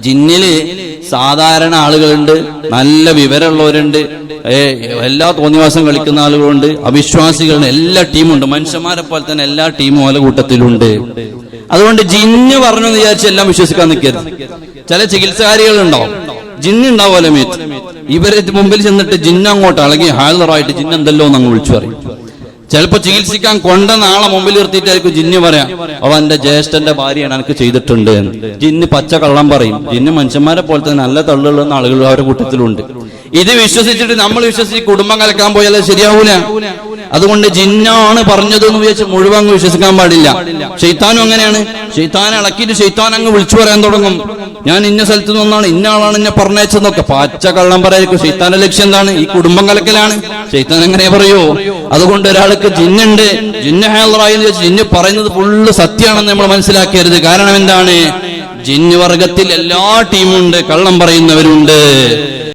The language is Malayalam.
ജിന്നിൽ സാധാരണ ആളുകളുണ്ട് നല്ല വിവരമുള്ളവരുണ്ട് എല്ലാ തോന്നിവാസം കളിക്കുന്ന ആളുകളുണ്ട് അവിശ്വാസികളുണ്ട് എല്ലാ ടീമുണ്ട് മനുഷ്യന്മാരെ പോലെ തന്നെ എല്ലാ ടീമും ഓല കൂട്ടത്തിലുണ്ട്. അതുകൊണ്ട് ജിന്ന് പറഞ്ഞു എന്ന് വിചാരിച്ച് എല്ലാം വിശ്വസിക്കാൻ നിൽക്കരുത് ചില ചികിത്സകാരികളുണ്ടാവും ജിന്ന് ഉണ്ടാവുമല്ലോ മേത്ത്. ഇവരെ മുമ്പിൽ ചെന്നിട്ട് ജിന്ന് അങ്ങോട്ട് അല്ലെങ്കിൽ ഹാജറായിട്ട് ജിന്ന് എന്ന് അങ്ങ് വിളിച്ചു പറയും. ചിലപ്പോ ചികിത്സിക്കാൻ കൊണ്ട നാളെ മുമ്പിൽ നിർത്തിയിട്ടായിരിക്കും ജിന്ന് പറയാം അവ എന്റെ ജ്യേഷ്ഠന്റെ ഭാര്യയാണ് എനിക്ക് ചെയ്തിട്ടുണ്ട് എന്ന്. ജിന്ന് പച്ച കള്ളം പറയും. ജിന്ന് മനുഷ്യന്മാരെ പോലെ തന്നെ നല്ല തള്ളുള്ള ആളുകൾ അവരുടെ കൂട്ടത്തിലുണ്ട്. ഇത് വിശ്വസിച്ചിട്ട് നമ്മൾ വിശ്വസിച്ച് കുടുംബം കലക്കാൻ പോയാലേ ശരിയാവൂല. അതുകൊണ്ട് ജിന്നാണ് പറഞ്ഞത് എന്ന് വിചാരിച്ച് മുഴുവൻ അങ്ങ് വിശ്വസിക്കാൻ പാടില്ല. ഷെയ്ത്താനും അങ്ങനെയാണ്. ഷെയ്ത്താൻ ഇളക്കിയിട്ട് ഷെയ്ത്താൻ അങ്ങ് വിളിച്ചു പറയാൻ തുടങ്ങും. ഞാൻ ഇന്ന സ്ഥലത്ത് നിന്നാണ് ഇന്ന ആളാണ് എന്നെ പറഞ്ഞയച്ചെന്നൊക്കെ പാച്ച കള്ളം പറയായിരിക്കും ഷെയ്ത്താന്റെ ലക്ഷ്യം എന്താണ്? ഈ കുടുംബം കലക്കലാണ്. ഷെയ്ത്താൻ അങ്ങനെ പറയോ? അതുകൊണ്ട് ഒരാൾക്ക് ജിന്നുണ്ട്. ജിന്ന ഹാലറായി എന്ന് വെച്ച് ജിന്ന് പറയുന്നത് ഫുള്ള് സത്യമാണെന്ന് നമ്മൾ മനസ്സിലാക്കരുത്. കാരണം എന്താണ്? ജിന്ന് വർഗത്തിൽ എല്ലാ ടീമുണ്ട് കള്ളം പറയുന്നവരുണ്ട്.